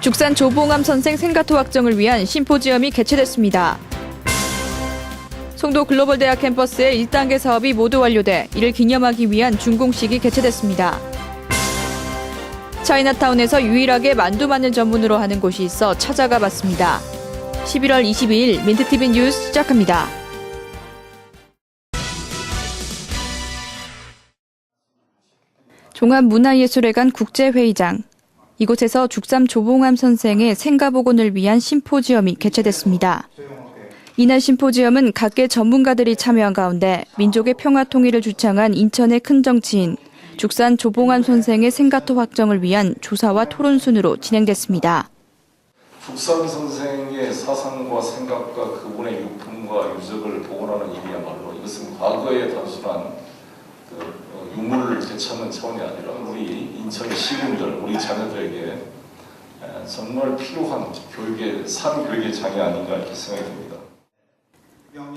죽산 조봉암 선생 생가토 확정을 위한 심포지엄이 개최됐습니다. 송도 글로벌 대학 캠퍼스의 1단계 사업이 모두 완료돼 이를 기념하기 위한 준공식이 개최됐습니다. 차이나타운에서 유일하게 만두 만을 전문으로 하는 곳이 있어 찾아가 봤습니다. 11월 22일 민트TV 뉴스 시작합니다. 종합문화예술회관 국제회의장. 이곳에서 죽삼 조봉암 선생의 생가복원을 위한 심포지엄이 개최됐습니다. 이날 심포지엄은 각계 전문가들이 참여한 가운데 민족의 평화 통일을 주창한 인천의 큰 정치인 죽산 조봉암 선생의 생가토 확정을 위한 조사와 토론 순으로 진행됐습니다. 죽산 선생의 사상과 생각과 그분의 유품과 유적을 복원하는 일이야말로 이것은 과거의 단순한 그 어, 유물을 되찾는 차원이 아니라 우리 인천 시민들, 우리 자녀들에게 에, 정말 필요한 교육의 산 교육의 장이 아닌가 이렇게 생각이 듭니다.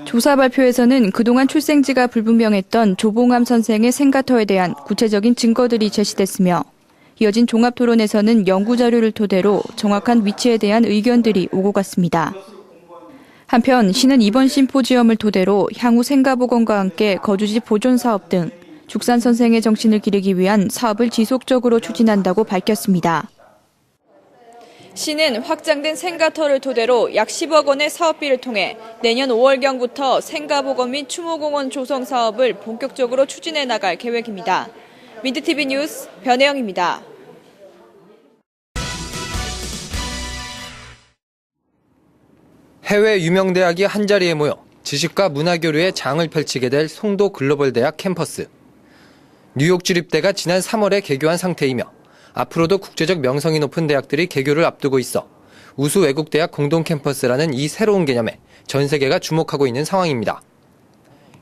조사 발표에서는 그동안 출생지가 불분명했던 조봉암 선생의 생가터에 대한 구체적인 증거들이 제시됐으며 이어진 종합 토론에서는 연구 자료를 토대로 정확한 위치에 대한 의견들이 오고 갔습니다. 한편 시는 이번 심포지엄을 토대로 향후 생가복원과 함께 거주지 보존 사업 등 죽산 선생의 정신을 기르기 위한 사업을 지속적으로 추진한다고 밝혔습니다. 시는 확장된 생가터를 토대로 약 10억 원의 사업비를 통해 내년 5월경부터 생가복원 및 추모공원 조성 사업을 본격적으로 추진해 나갈 계획입니다. 민트TV 뉴스 변혜영입니다. 해외 유명 대학이 한자리에 모여 지식과 문화 교류의 장을 펼치게 될 송도 글로벌 대학 캠퍼스. 뉴욕 주립대가 지난 3월에 개교한 상태이며 앞으로도 국제적 명성이 높은 대학들이 개교를 앞두고 있어 우수 외국 대학 공동 캠퍼스라는 이 새로운 개념에 전 세계가 주목하고 있는 상황입니다.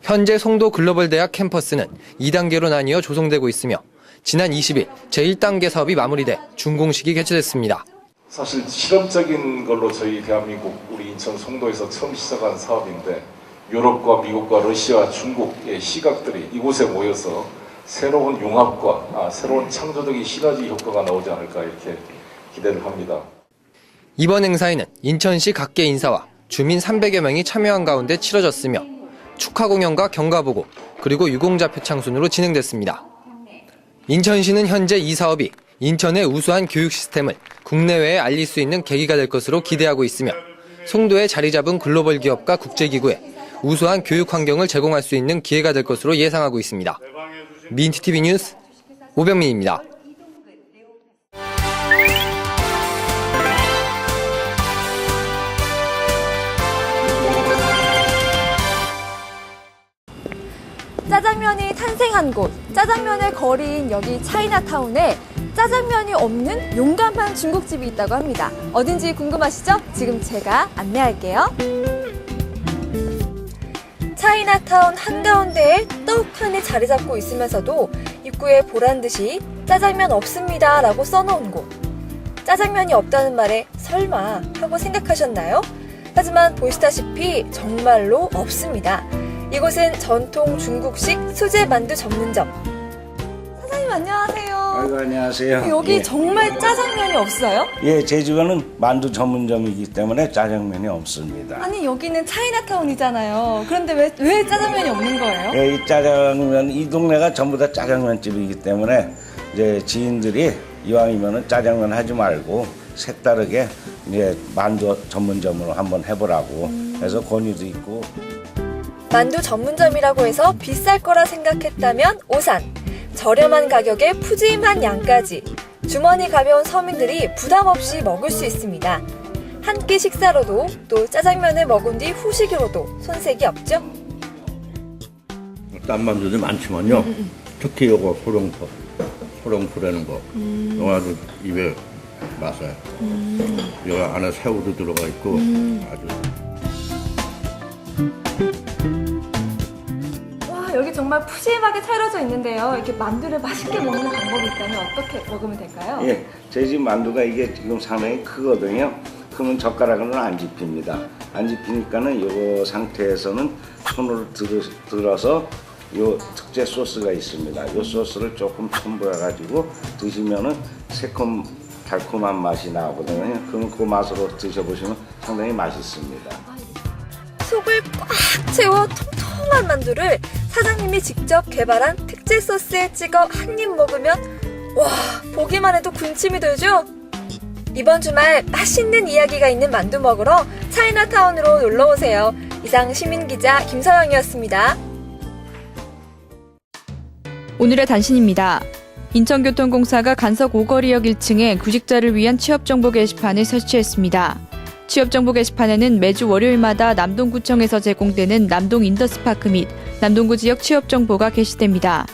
현재 송도 글로벌 대학 캠퍼스는 2단계로 나뉘어 조성되고 있으며 지난 20일 제1단계 사업이 마무리돼 준공식이 개최됐습니다. 사실 실험적인 걸로 저희 대한민국 우리 인천 송도에서 처음 시작한 사업인데 유럽과 미국과 러시아, 중국의 시각들이 이곳에 모여서 새로운 융합과 아, 새로운 창조적인 시너지 효과가 나오지 않을까 이렇게 기대를 합니다. 이번 행사에는 인천시 각계 인사와 주민 300여 명이 참여한 가운데 치러졌으며 축하 공연과 경과보고 그리고 유공자 표 창순으로 진행됐습니다. 인천시는 현재 이 사업이 인천의 우수한 교육 시스템을 국내외에 알릴 수 있는 계기가 될 것으로 기대하고 있으며 송도에 자리 잡은 글로벌 기업과 국제기구에 우수한 교육 환경을 제공할 수 있는 기회가 될 것으로 예상하고 있습니다. 민트TV 뉴스 오병민입니다. 짜장면이 탄생한 곳, 짜장면의 거리인 여기 차이나타운에 짜장면이 없는 용감한 중국집이 있다고 합니다. 어딘지 궁금하시죠? 지금 제가 안내할게요. 차이나타운 한가운데에 떡하니 자리 잡고 있으면서도 입구에 보란 듯이 짜장면 없습니다 라고 써놓은 곳. 짜장면이 없다는 말에 설마 하고 생각하셨나요? 하지만 보시다시피 정말로 없습니다. 이곳은 전통 중국식 수제 만두 전문점. 사장님 안녕하세요. 아이고 안녕하세요. 여기 예. 정말 짜장면이 없어요? 예, 제 집에는 만두 전문점이기 때문에 짜장면이 없습니다. 아니 여기는 차이나타운이잖아요. 그런데 왜, 왜 짜장면이 없는 거예요? 예, 이 짜장면 이 동네가 전부 다 짜장면 집이기 때문에 이제 지인들이 이왕이면은 짜장면 하지 말고 색다르게 이제 만두 전문점으로 한번 해보라고 해서 권유도 있고 만두 전문점이라고 해서 비쌀 거라 생각했다면 오산. 저렴한 가격에 푸짐한 양까지 주머니 가벼운 서민들이 부담 없이 먹을 수 있습니다. 한 끼 식사로도 또 짜장면을 먹은 뒤 후식으로도 손색이 없죠? 딴 만두도 많지만요. 특히 요거 소룡포, 소룡포라는 거. 이거 아주 입에 맞아요. 여기 안에 새우도 들어가 있고 아주 와 여기 정말 푸짐하게 차려져 있는데요. 이렇게 만두를 맛있게 먹는 방법이 있다면 어떻게 먹으면 될까요? 예, 제집 만두가 이게 지금 상당히 크거든요. 그러면 젓가락으로는 안 집힙니다. 안 집히니까는 요 상태에서는 손으로 들, 들어 서 요 특제 소스가 있습니다. 요 소스를 조금 첨부해 가지고 드시면은 새콤 달콤한 맛이 나거든요. 그럼 그 맛으로 드셔보시면 상당히 맛있습니다. 속을 꽉 채워 통통한 만두를 사장님이 직접 개발한 특제 소스에 찍어 한 입 먹으면 와 보기만 해도 군침이 돌죠? 이번 주말 맛있는 이야기가 있는 만두 먹으러 차이나타운으로 놀러 오세요. 이상 시민 기자 김서영이었습니다. 오늘의 단신입니다. 인천교통공사가 간석 오거리역 1층에 구직자를 위한 취업정보 게시판을 설치했습니다. 취업정보 게시판에는 매주 월요일마다 남동구청에서 제공되는 남동 인더스파크 및 남동구 지역 취업정보가 게시됩니다.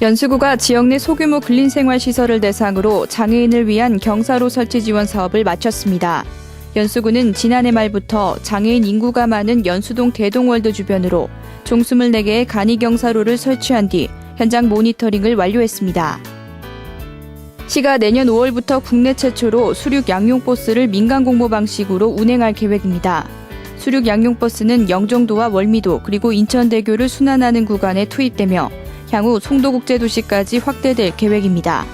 연수구가 지역 내 소규모 근린생활시설을 대상으로 장애인을 위한 경사로 설치 지원 사업을 마쳤습니다. 연수구는 지난해 말부터 장애인 인구가 많은 연수동 대동월드 주변으로 총 24개의 간이경사로를 설치한 뒤 현장 모니터링을 완료했습니다. 시가 내년 5월부터 국내 최초로 수륙 양용 버스를 민간 공모 방식으로 운행할 계획입니다. 수륙 양용 버스는 영종도와 월미도 그리고 인천대교를 순환하는 구간에 투입되며 향후 송도국제도시까지 확대될 계획입니다.